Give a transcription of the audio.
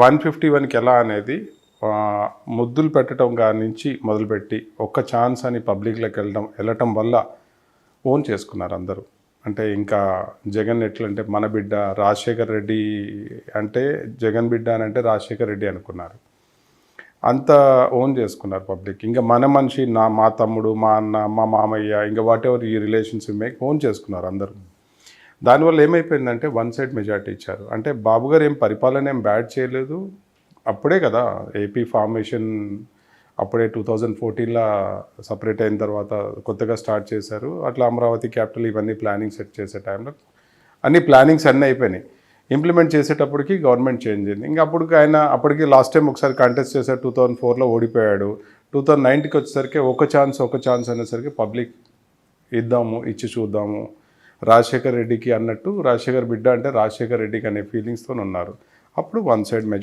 One fifty వన్కి ఎలా అనేది ముద్దులు పెట్టడం కాడి నుంచి మొదలుపెట్టి ఒక్క ఛాన్స్ అని పబ్లిక్లోకి వెళ్ళడం వెళ్ళటం వల్ల ఓన్ చేసుకున్నారు అందరూ. అంటే ఇంకా జగన్ ఎట్లంటే మన బిడ్డ రాజశేఖర్ రెడ్డి అంటే జగన్ బిడ్డ అని అంటే రాజశేఖర్ రెడ్డి అనుకున్నారు. అంత ఓన్ చేసుకున్నారు పబ్లిక్. ఇంకా మన మనిషి నా మా తమ్ముడు మా అన్న మా మామయ్య ఇంకా వాట్ ఎవర్ ఈ రిలేషన్స్ మేక్ ఓన్ చేసుకున్నారు అందరూ. దానివల్ల ఏమైపోయిందంటే వన్ సైడ్ మెజార్టీ ఇచ్చారు. అంటే బాబు గారు ఏం పరిపాలన ఏం బ్యాడ్ చేయలేదు. అప్పుడే కదా ఏపీ ఫార్మేషన్ అప్పుడే టూ థౌజండ్ ఫోర్టీన్లో సపరేట్ అయిన తర్వాత కొత్తగా స్టార్ట్ చేశారు. అట్లా అమరావతి క్యాపిటల్ ఇవన్నీ ప్లానింగ్ సెట్ చేసే టైంలో అన్ని ప్లానింగ్స్ అన్నీ అయిపోయినాయి. ఇంప్లిమెంట్ చేసేటప్పటికి గవర్నమెంట్ చేంజ్ అయింది. ఇంకా అప్పుడు ఆయన అప్పటికి లాస్ట్ టైం ఒకసారి కంటెస్ట్ చేశారు టూ థౌజండ్ ఫోర్లో ఓడిపోయాడు. టూ థౌజండ్ నైన్టీకి వచ్చేసరికి ఒక ఛాన్స్ ఒక ఛాన్స్ అనేసరికి పబ్లిక్ ఇద్దాము ఇచ్చి చూద్దాము. రాజశేఖర్ రెడ్డికి అన్నట్టు రాజశేఖర్ బిడ్డ అంటే రాజశేఖర్ రెడ్డికి అనే ఫీలింగ్స్తో ఉన్నారు. అప్పుడు వన్ సైడ్ మెజారిటీ